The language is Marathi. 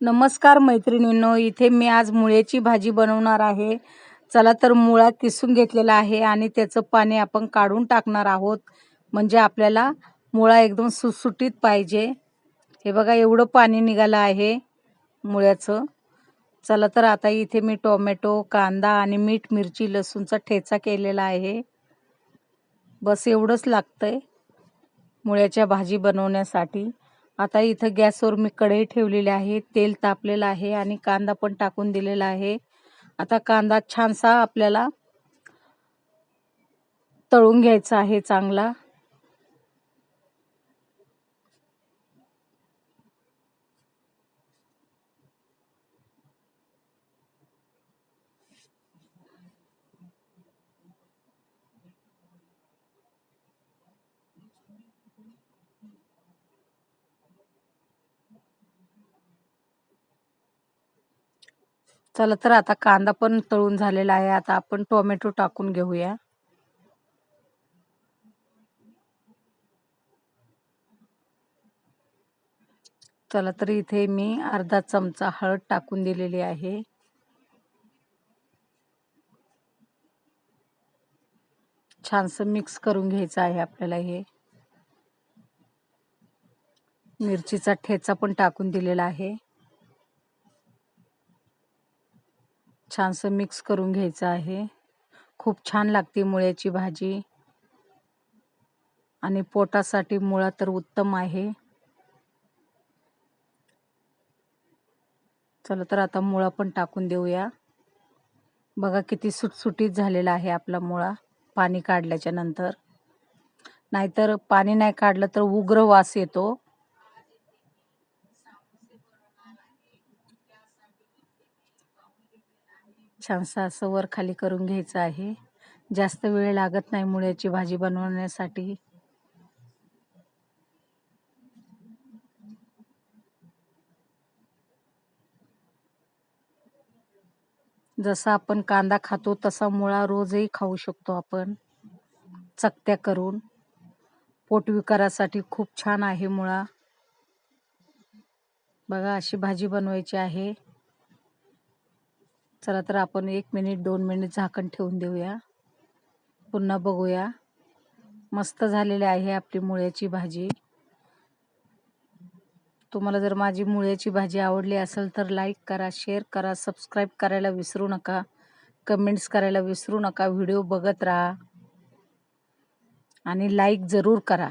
नमस्कार मैत्रिणींनो इथे मी आज मुळ्याची भाजी बनवणार आहे. चला तर मुळा किसून घेतलेला आहे आणि त्याचं पाणी आपण काढून टाकणार आहोत. म्हणजे आपल्याला मुळा एकदम सुटसुटीत पाहिजे. हे बघा एवढं पाणी निघालं आहे मुळ्याचं. चला तर आता इथे मी टोमॅटो कांदा आणि मीठ मिरची लसूणचा ठेचा केलेला आहे. बस एवढंच लागतंय मुळ्याच्या भाजी बनवण्यासाठी. आता इथं गॅसवर मी कढई ठेवलेली आहे तेल तापलेलं आहे आणि कांदा पण टाकून दिलेला आहे. आता कांदा छानसा आपल्याला तळून घ्यायचा आहे चांगला. चला तर आता कांदा पण तळून झालेला आहे. आता आपण टोमॅटो टाकून घेऊया. चला तर इथे मी अर्धा चमचा हळद टाकून दिलेली आहे. छानस मिक्स करून घ्यायचं आहे आपल्याला हे. मिरचीचा ठेचा पण टाकून दिलेला आहे. छानसं मिक्स करून घ्यायचं आहे. खूप छान लागते मुळ्याची भाजी. आणि पोटासाठी मुळा तर उत्तम आहे. चला तर आता मुळा पण टाकून देऊया. बघा किती सुटसुटीत झालेला आहे आपला मुळा. पाणी काढल्याच्या नंतर. नाहीतर पाणी नाही काढलं तर उग्र वास येतो. छानसं असं वर खाली करून घ्यायचं आहे. जास्त वेळ लागत नाही मुळ्याची भाजी बनवण्यासाठी. जसा आपण कांदा खातो तसा मुळा रोजही खाऊ शकतो आपण. चकत्या करून. पोटविकारासाठी खूप छान आहे मुळा. बघा अशी भाजी बनवायची आहे. चला तर आपण एक मिनिट दोन मिनिट झाकण ठेवून देऊया. पुन्हा बघूया. मस्त झालेली आहे आपली मुळ्याची भाजी. तुम्हाला जर माझी मुळ्याची भाजी आवडली असेल तर लाईक करा शेअर करा सबस्क्राईब करायला विसरू नका. कमेंट्स करायला विसरू नका. व्हिडिओ बघत राहा. आणि लाईक जरूर करा.